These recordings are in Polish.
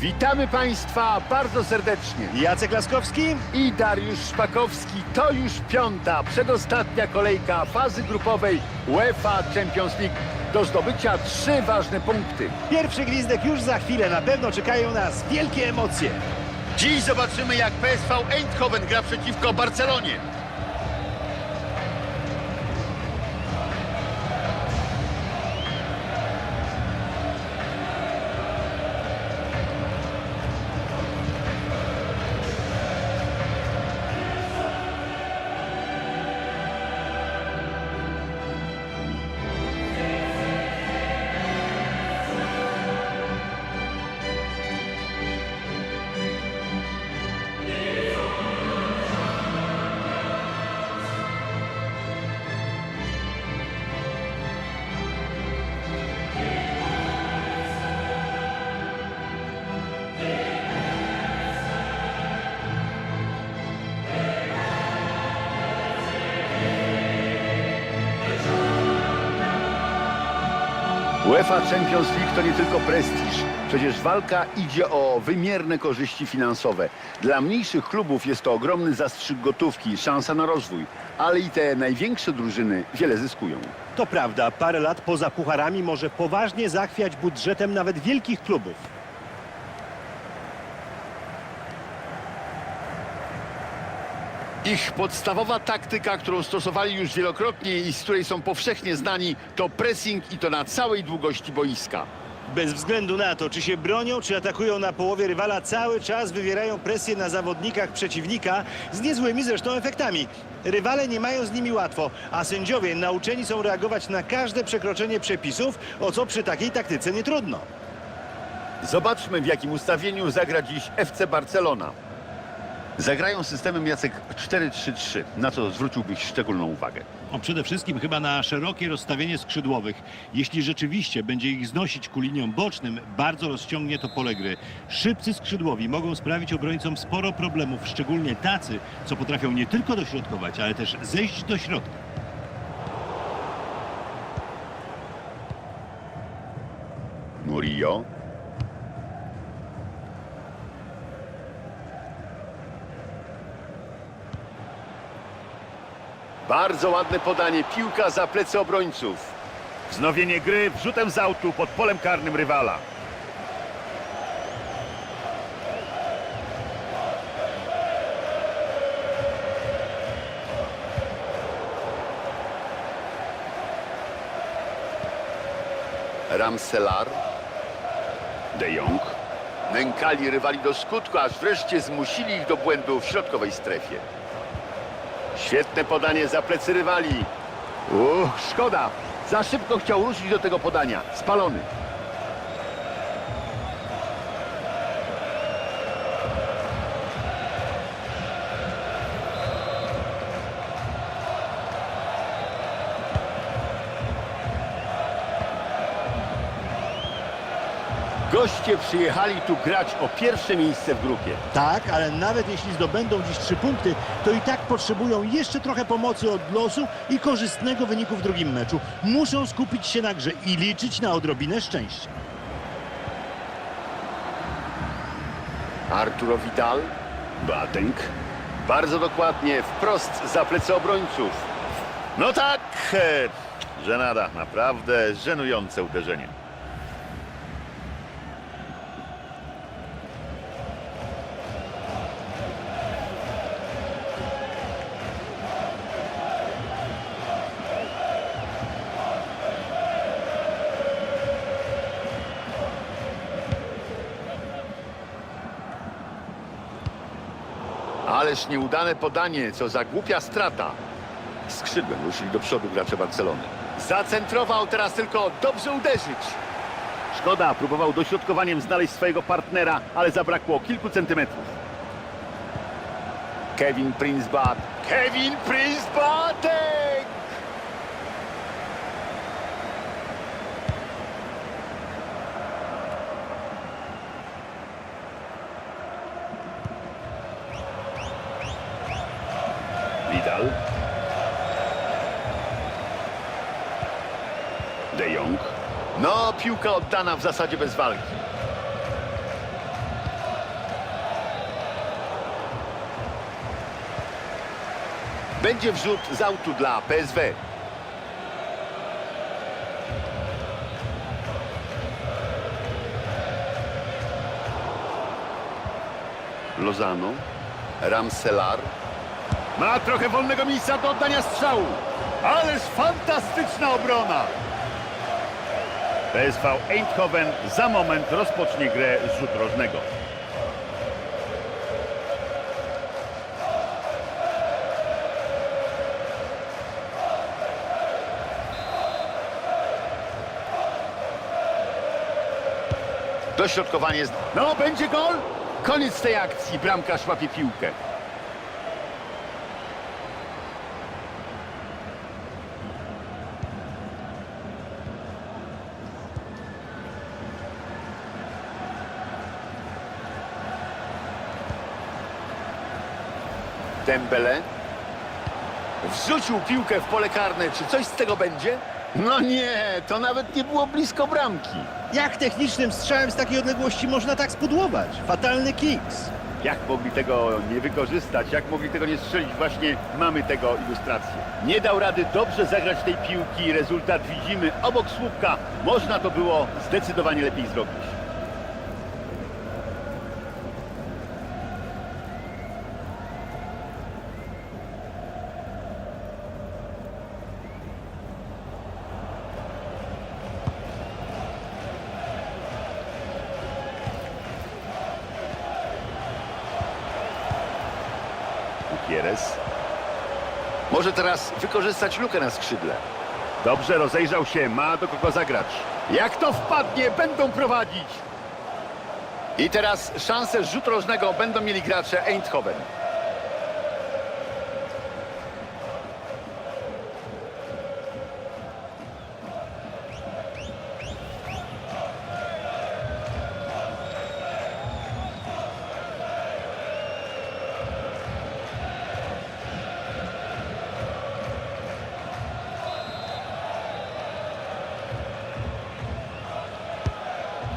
Witamy Państwa bardzo serdecznie. Jacek Laskowski? I Dariusz Szpakowski. To już piąta, przedostatnia kolejka fazy grupowej UEFA Champions League. Do zdobycia trzy ważne punkty. Pierwszy gwizdek już za chwilę. Na pewno czekają nas wielkie emocje. Dziś zobaczymy, jak PSV Eindhoven gra przeciwko Barcelonie. UEFA Champions League to nie tylko prestiż. Przecież walka idzie o wymierne korzyści finansowe. Dla mniejszych klubów jest to ogromny zastrzyk gotówki, szansa na rozwój. Ale i te największe drużyny wiele zyskują. To prawda, parę lat poza pucharami może poważnie zachwiać budżetem nawet wielkich klubów. Ich podstawowa taktyka, którą stosowali już wielokrotnie i z której są powszechnie znani, to pressing i to na całej długości boiska. Bez względu na to, czy się bronią, czy atakują na połowie rywala, cały czas wywierają presję na zawodnikach przeciwnika z niezłymi zresztą efektami. Rywale nie mają z nimi łatwo, a sędziowie nauczeni są reagować na każde przekroczenie przepisów, o co przy takiej taktyce nie trudno. Zobaczmy, w jakim ustawieniu zagra dziś FC Barcelona. Zagrają systemem Jacek 4-3-3, na co zwróciłbyś szczególną uwagę. O, przede wszystkim chyba na szerokie rozstawienie skrzydłowych. Jeśli rzeczywiście będzie ich znosić ku liniom bocznym, bardzo rozciągnie to pole gry. Szybcy skrzydłowi mogą sprawić obrońcom sporo problemów, szczególnie tacy, co potrafią nie tylko dośrodkować, ale też zejść do środka. Murillo. Bardzo ładne podanie. Piłka za plecy obrońców. Wznowienie gry wrzutem z autu pod polem karnym rywala. Ramselar. De Jong. Nękali rywali do skutku, aż wreszcie zmusili ich do błędu w środkowej strefie. Świetne podanie za plecy rywali. Uch, szkoda. Za szybko chciał ruszyć do tego podania. Spalony. Goście przyjechali tu grać o pierwsze miejsce w grupie. Tak, ale nawet jeśli zdobędą dziś trzy punkty, to i tak potrzebują jeszcze trochę pomocy od losu i korzystnego wyniku w drugim meczu. Muszą skupić się na grze i liczyć na odrobinę szczęścia. Arturo Vidal. Boateng. Bardzo dokładnie, wprost za plecy obrońców. No tak, e, żenada, naprawdę żenujące uderzenie. Ależ nieudane podanie, co za głupia strata. Skrzydłem ruszyli do przodu gracze Barcelony. Zacentrował teraz tylko dobrze uderzyć. Szkoda, próbował dośrodkowaniem znaleźć swojego partnera, ale zabrakło kilku centymetrów. Kevin Prince-Bat. Kevin Prince-Batek! De Jong. No, piłka oddana w zasadzie bez walki. Będzie wrzut z autu dla PSW. Lozano, Ramselar. Ma trochę wolnego miejsca do oddania strzału. Ależ fantastyczna obrona! PSV Eindhoven za moment rozpocznie grę z rzut rożnego. Dośrodkowanie. No, będzie gol. Koniec tej akcji. Bramkarz łapie piłkę. Dembele. Wrzucił piłkę w pole karne. Czy coś z tego będzie? No nie, to nawet nie było blisko bramki. Jak technicznym strzałem z takiej odległości można tak spudłować? Fatalny kiks. Jak mogli tego nie wykorzystać, jak mogli tego nie strzelić, właśnie mamy tego ilustrację. Nie dał rady dobrze zagrać tej piłki, rezultat widzimy obok słupka. Można to było zdecydowanie lepiej zrobić. Gutierrez. Może teraz wykorzystać lukę na skrzydle. Dobrze, rozejrzał się, ma do kogo zagrać. Jak to wpadnie, będą prowadzić. I teraz szansę rzut rożnego będą mieli gracze Eindhoven.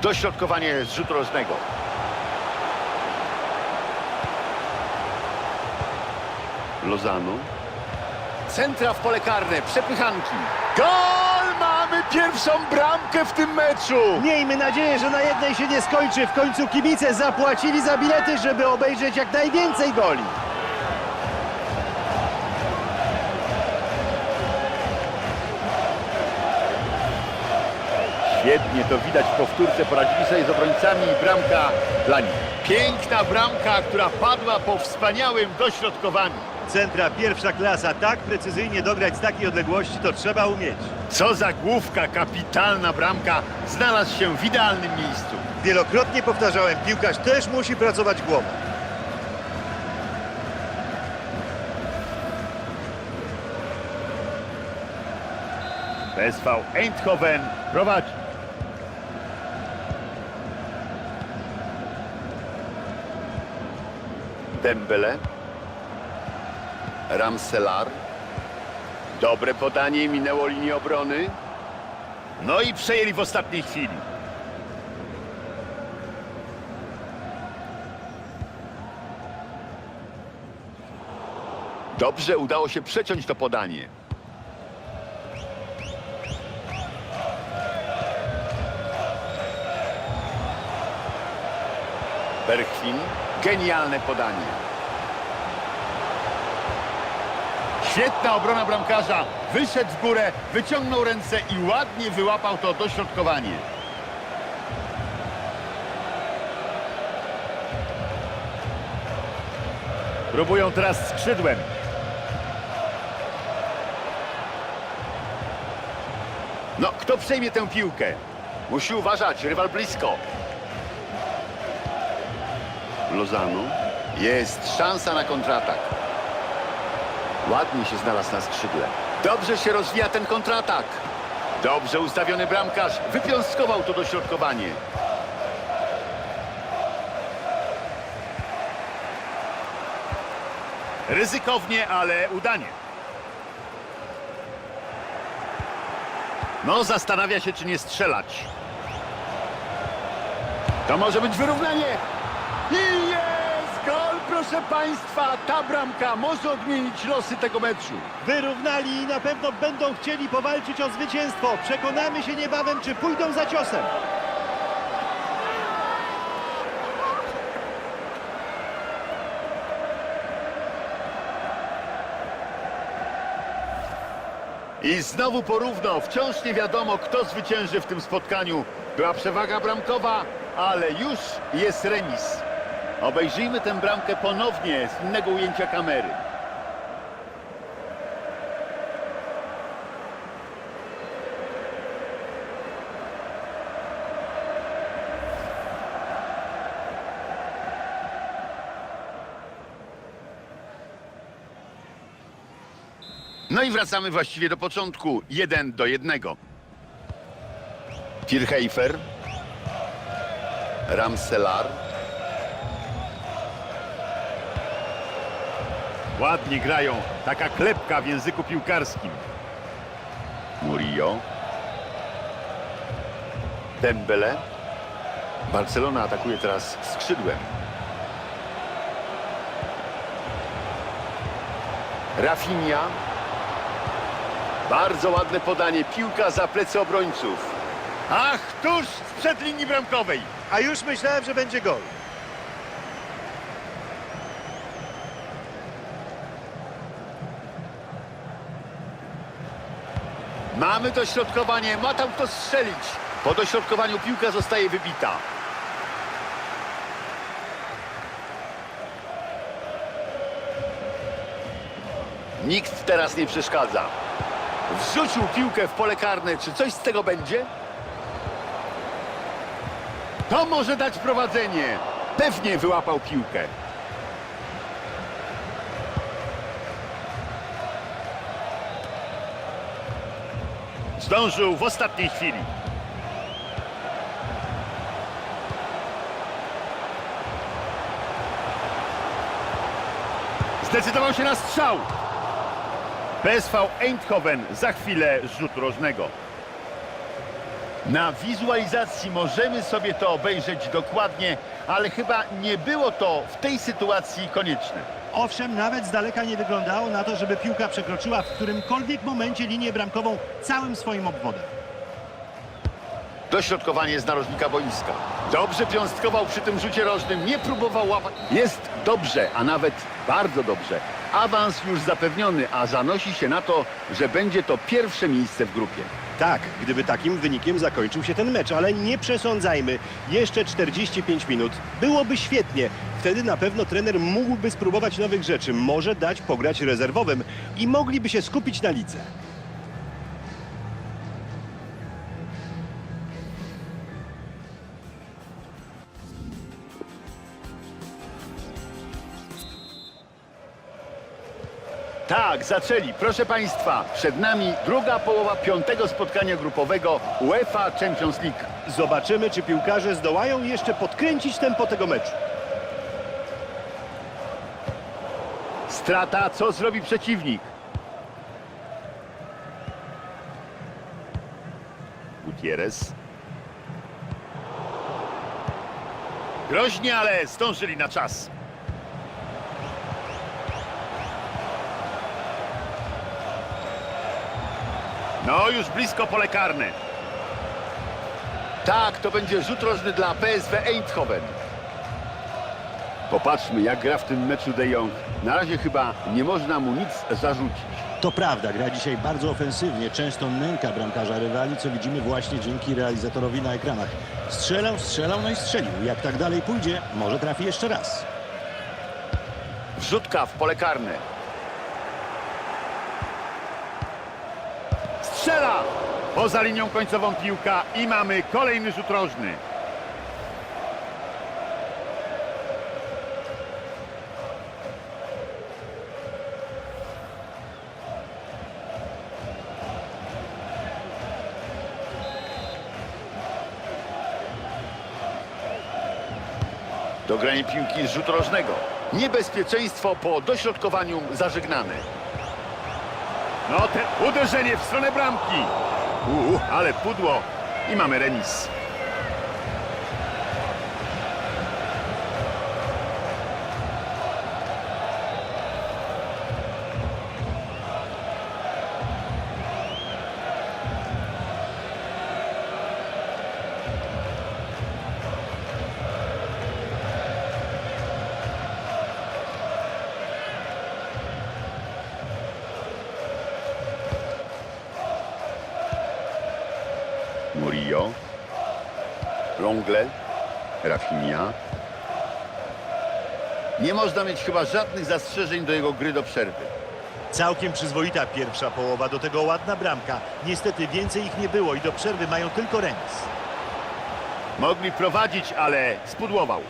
Dośrodkowanie z rzutu rożnego. Lozano. Centra w pole karne, przepychanki. Gol! Mamy pierwszą bramkę w tym meczu! Miejmy nadzieję, że na jednej się nie skończy. W końcu kibice zapłacili za bilety, żeby obejrzeć jak najwięcej goli. Świetnie to widać w powtórce. Poradzili sobie z obrońcami i bramka dla nich. Piękna bramka, która padła po wspaniałym dośrodkowaniu. Centra pierwsza klasa. Tak precyzyjnie dograć z takiej odległości to trzeba umieć. Co za główka, kapitalna bramka. Znalazł się w idealnym miejscu. Wielokrotnie powtarzałem, piłkarz też musi pracować głową. PSV Eindhoven prowadzi. Dembele. Ramselar. Dobre podanie, minęło linię obrony. No i przejęli w ostatniej chwili. Dobrze udało się przeciąć to podanie. Berchwin. Genialne podanie. Świetna obrona bramkarza. Wyszedł w górę, wyciągnął ręce i ładnie wyłapał to dośrodkowanie. Próbują teraz skrzydłem. No, kto przejmie tę piłkę? Musi uważać, rywal blisko. Lozano. Jest szansa na kontratak. Ładnie się znalazł na skrzydle. Dobrze się rozwija ten kontratak. Dobrze ustawiony bramkarz wypiąstkował to dośrodkowanie. Ryzykownie, ale udanie. No, zastanawia się, czy nie strzelać. To może być wyrównanie. I jest gol, proszę Proszę Państwa, ta bramka może odmienić losy tego meczu. Wyrównali i na pewno będą chcieli powalczyć o zwycięstwo. Przekonamy się niebawem, czy pójdą za ciosem. I znowu porówno, wciąż nie wiadomo, kto zwycięży w tym spotkaniu. Była przewaga bramkowa, ale już jest remis. Obejrzyjmy tę bramkę ponownie z innego ujęcia kamery. No i wracamy właściwie do początku. Jeden do jednego. Pirheifer. Ramselar. Ładnie grają. Taka klepka w języku piłkarskim. Murillo. Dembele. Barcelona atakuje teraz skrzydłem. Rafinha. Bardzo ładne podanie. Piłka za plecy obrońców. Ach, tuż sprzed linii bramkowej. A już myślałem, że będzie gol. Mamy dośrodkowanie. Ma tam kto strzelić. Po dośrodkowaniu piłka zostaje wybita. Nikt teraz nie przeszkadza. Wrzucił piłkę w pole karne. Czy coś z tego będzie? To może dać prowadzenie. Pewnie wyłapał piłkę. Zdążył w ostatniej chwili. Zdecydował się na strzał. PSV Eindhoven za chwilę rzut rożnego. Na wizualizacji możemy sobie to obejrzeć dokładnie, ale chyba nie było to w tej sytuacji konieczne. Owszem, nawet z daleka nie wyglądało na to, żeby piłka przekroczyła w którymkolwiek momencie linię bramkową całym swoim obwodem. Dośrodkowanie z narożnika boiska. Dobrze piąstkował przy tym rzucie rożnym, nie próbował łapać. Jest dobrze, a nawet bardzo dobrze. Awans już zapewniony, a zanosi się na to, że będzie to pierwsze miejsce w grupie. Tak, gdyby takim wynikiem zakończył się ten mecz, ale nie przesądzajmy. Jeszcze 45 minut. Byłoby świetnie. Wtedy na pewno trener mógłby spróbować nowych rzeczy, może dać pograć rezerwowym i mogliby się skupić na lidze. Tak, zaczęli. Proszę Państwa, przed nami druga połowa piątego spotkania grupowego UEFA Champions League. Zobaczymy, czy piłkarze zdołają jeszcze podkręcić tempo tego meczu. Strata, co zrobi przeciwnik? Gutierrez. Groźnie, ale zdążyli na czas. No, już blisko pole karne. Tak, to będzie rzut rożny dla PSW Eindhoven. Popatrzmy, jak gra w tym meczu De Jong. Na razie chyba nie można mu nic zarzucić. To prawda, gra dzisiaj bardzo ofensywnie, często nęka bramkarza rywali, co widzimy właśnie dzięki realizatorowi na ekranach. Strzelał, strzelał, no i strzelił. Jak tak dalej pójdzie, może trafi jeszcze raz. Wrzutka w pole karne. Poza linią końcową piłka i mamy kolejny rzut rożny. Dogranie piłki z rzutu rożnego. Niebezpieczeństwo po dośrodkowaniu zażegnane. No, te uderzenie w stronę bramki. Uuu, ale pudło. I mamy remis. Nie można mieć chyba żadnych zastrzeżeń do jego gry do przerwy. Całkiem przyzwoita pierwsza połowa, do tego ładna bramka. Niestety więcej ich nie było i do przerwy mają tylko remis. Mogli prowadzić, ale spudłował.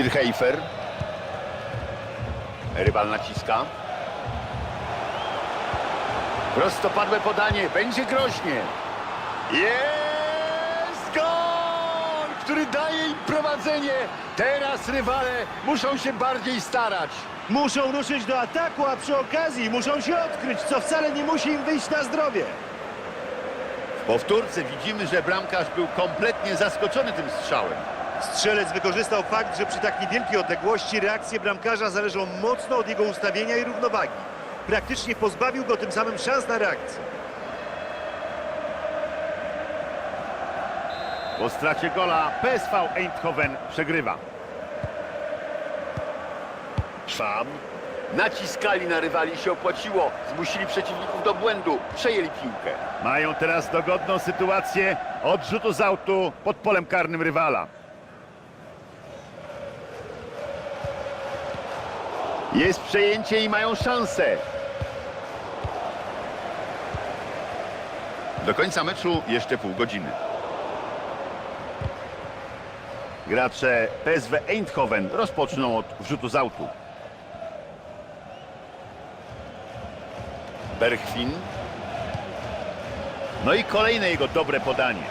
Firheifer. Rywal naciska. Prostopadłe podanie. Będzie groźnie. Jest gol, który daje im prowadzenie. Teraz rywale muszą się bardziej starać. Muszą ruszyć do ataku, a przy okazji muszą się odkryć, co wcale nie musi im wyjść na zdrowie. W powtórce widzimy, że bramkarz był kompletnie zaskoczony tym strzałem. Strzelec wykorzystał fakt, że przy tak niewielkiej odległości reakcje bramkarza zależą mocno od jego ustawienia i równowagi. Praktycznie pozbawił go tym samym szans na reakcję. Po stracie gola PSV Eindhoven przegrywa. Szwab. Naciskali na rywali się opłaciło. Zmusili przeciwników do błędu. Przejęli piłkę. Mają teraz dogodną sytuację odrzutu z autu pod polem karnym rywala. Jest przejęcie i mają szansę. Do końca meczu jeszcze pół godziny. Gracze PSW Eindhoven rozpoczną od wrzutu z autu. Berchwin. No i kolejne jego dobre podanie.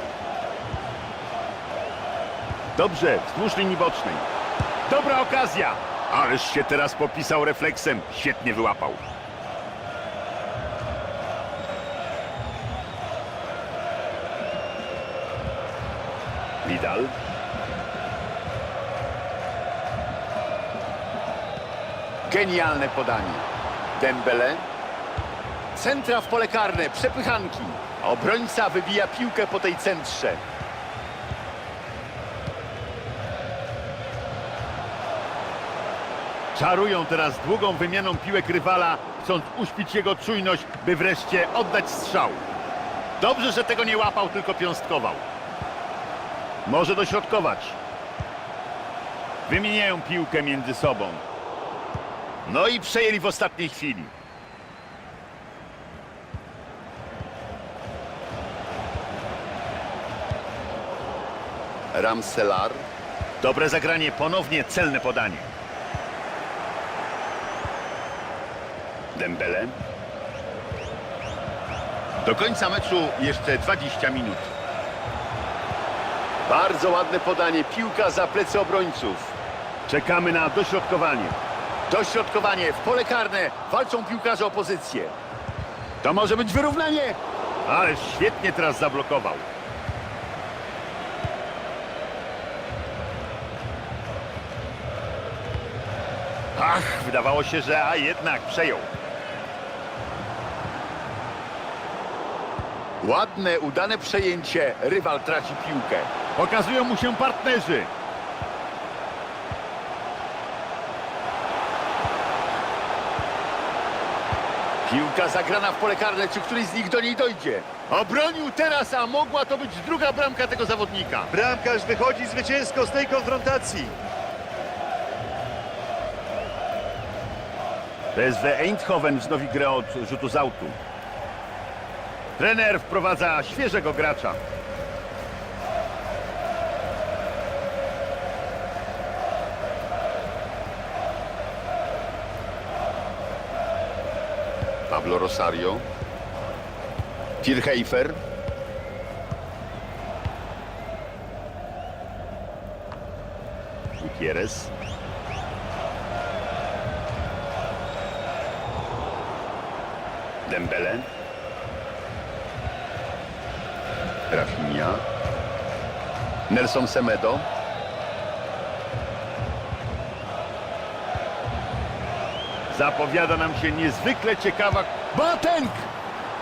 Dobrze, wzdłuż linii bocznej. Dobra okazja. Ależ się teraz popisał refleksem. Świetnie wyłapał. Vidal. Genialne podanie. Dembele. Centra w pole karne, przepychanki. Obrońca wybija piłkę po tej centrze. Czarują teraz długą wymianą piłek rywala, chcąc uśpić jego czujność, by wreszcie oddać strzał. Dobrze, że tego nie łapał, tylko piąstkował. Może dośrodkować. Wymieniają piłkę między sobą. No i przejęli w ostatniej chwili. Ramselar. Dobre zagranie, ponownie celne podanie. Dembele. Do końca meczu jeszcze 20 minut. Bardzo ładne podanie, piłka za plecy obrońców. Czekamy na dośrodkowanie. Dośrodkowanie w pole karne. Walczą piłkarze o pozycję. To może być wyrównanie. Ale świetnie teraz zablokował. Ach, wydawało się, że a jednak przejął. Ładne, udane przejęcie. Rywal traci piłkę. Pokazują mu się partnerzy. Piłka zagrana w pole karne. Czy któryś z nich do niej dojdzie? Obronił teraz, a mogła to być druga bramka tego zawodnika. Bramkarz wychodzi zwycięsko z tej konfrontacji. PSW Eindhoven wznowi grę od rzutu z autu. Trener wprowadza świeżego gracza. Pablo Rosario. Firheifer. Gutierrez. Dembele. Nelson Semedo. Zapowiada nam się niezwykle ciekawa... Boateng!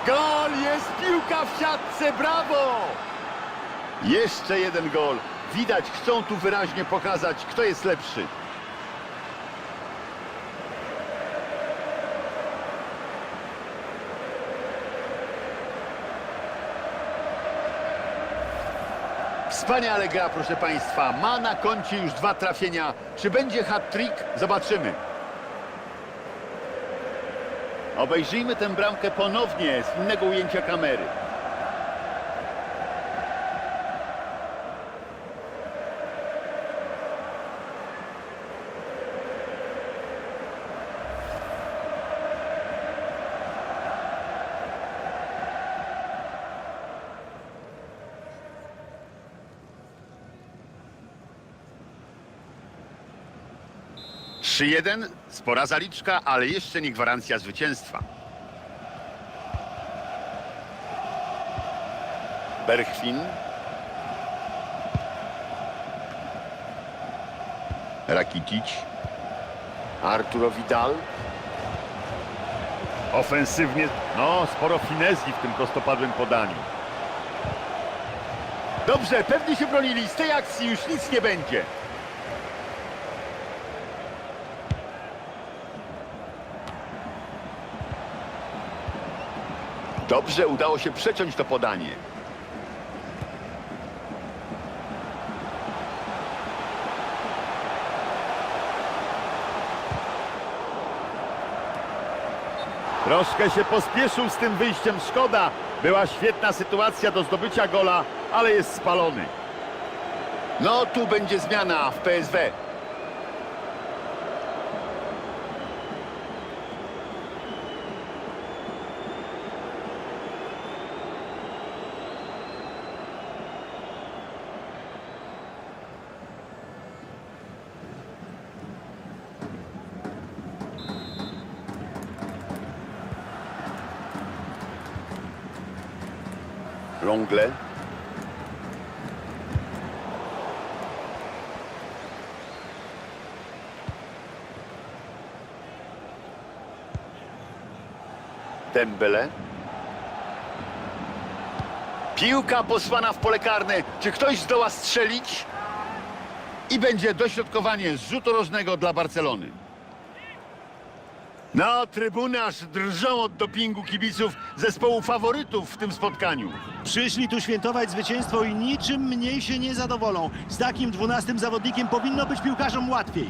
Gol! Jest piłka w siatce! Brawo! Jeszcze jeden gol. Widać, chcą tu wyraźnie pokazać, kto jest lepszy. Wspaniale gra, proszę Państwa. Ma na koncie już dwa trafienia. Czy będzie hat-trick? Zobaczymy. Obejrzyjmy tę bramkę ponownie z innego ujęcia kamery. Trzy jeden, spora zaliczka, ale jeszcze nie gwarancja zwycięstwa. Berchwin. Rakitic. Arturo Vidal. Ofensywnie, no sporo finezji w tym prostopadłym podaniu. Dobrze, pewnie się bronili. Z tej akcji już nic nie będzie. Dobrze udało się przeciąć to podanie. Troszkę się pospieszył z tym wyjściem, szkoda. Była świetna sytuacja do zdobycia gola, ale jest spalony. No, tu będzie zmiana w PSW. Longle. Dembele. Piłka posłana w pole karne. Czy ktoś zdoła strzelić? I będzie dośrodkowanie z rzutu rożnego dla Barcelony. No, trybuny aż drżą od dopingu kibiców zespołu faworytów w tym spotkaniu. Przyszli tu świętować zwycięstwo i niczym mniej się nie zadowolą. Z takim dwunastym zawodnikiem powinno być piłkarzom łatwiej.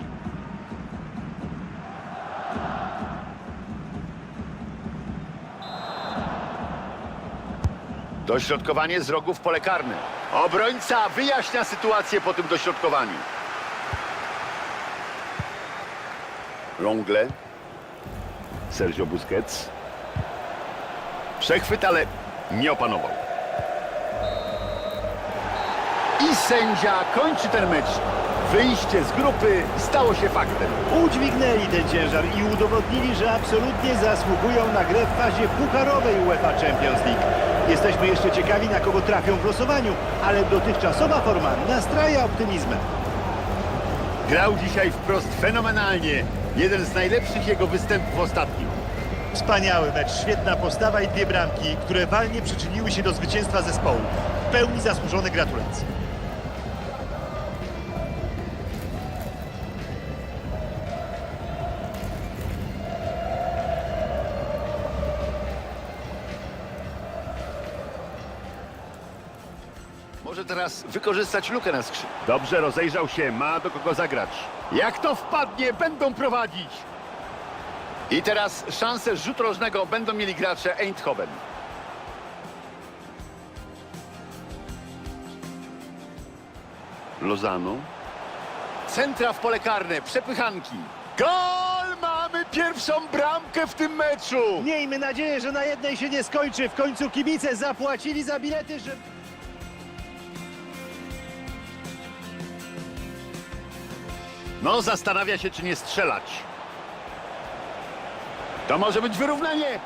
Dośrodkowanie z rogu w pole karne. Obrońca wyjaśnia sytuację po tym dośrodkowaniu. Longle. Sergio Busquets. Przechwyt, ale nie opanował. I sędzia kończy ten mecz. Wyjście z grupy stało się faktem. Udźwignęli ten ciężar i udowodnili, że absolutnie zasługują na grę w fazie pucharowej UEFA Champions League. Jesteśmy jeszcze ciekawi, na kogo trafią w losowaniu, ale dotychczasowa forma nastraja optymizmem. Grał dzisiaj wprost fenomenalnie. Jeden z najlepszych jego występów ostatnio. Wspaniały mecz, świetna postawa i dwie bramki, które walnie przyczyniły się do zwycięstwa zespołu. W pełni zasłużone gratulacje. Może teraz wykorzystać lukę na skrzydle. Dobrze rozejrzał się, ma do kogo zagrać. Jak to wpadnie, będą prowadzić. I teraz szansę rzut rożnego będą mieli gracze Eindhoven. Lozano. Centra w pole karne, przepychanki. Gol! Mamy pierwszą bramkę w tym meczu! Miejmy nadzieję, że na jednej się nie skończy. W końcu kibice zapłacili za bilety, że... No, zastanawia się, czy nie strzelać. To może być wyrównanie.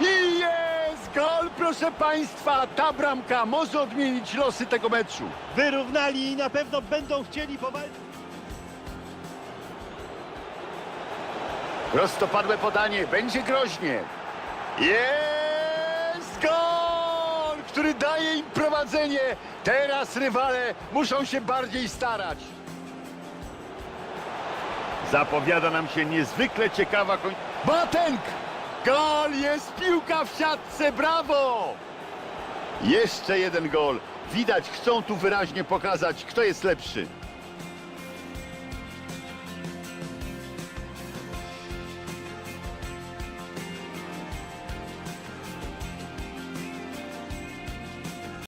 I jest gol, proszę Państwa! Ta bramka może odmienić losy tego meczu. Wyrównali i na pewno będą chcieli powalczyć. Prostopadłe podanie, będzie groźnie. Jest gol, który daje im prowadzenie. Teraz rywale muszą się bardziej starać. Zapowiada nam się niezwykle ciekawa koń... Batenk! Gol! Jest piłka w siatce, brawo! Jeszcze jeden gol. Widać, chcą tu wyraźnie pokazać, kto jest lepszy.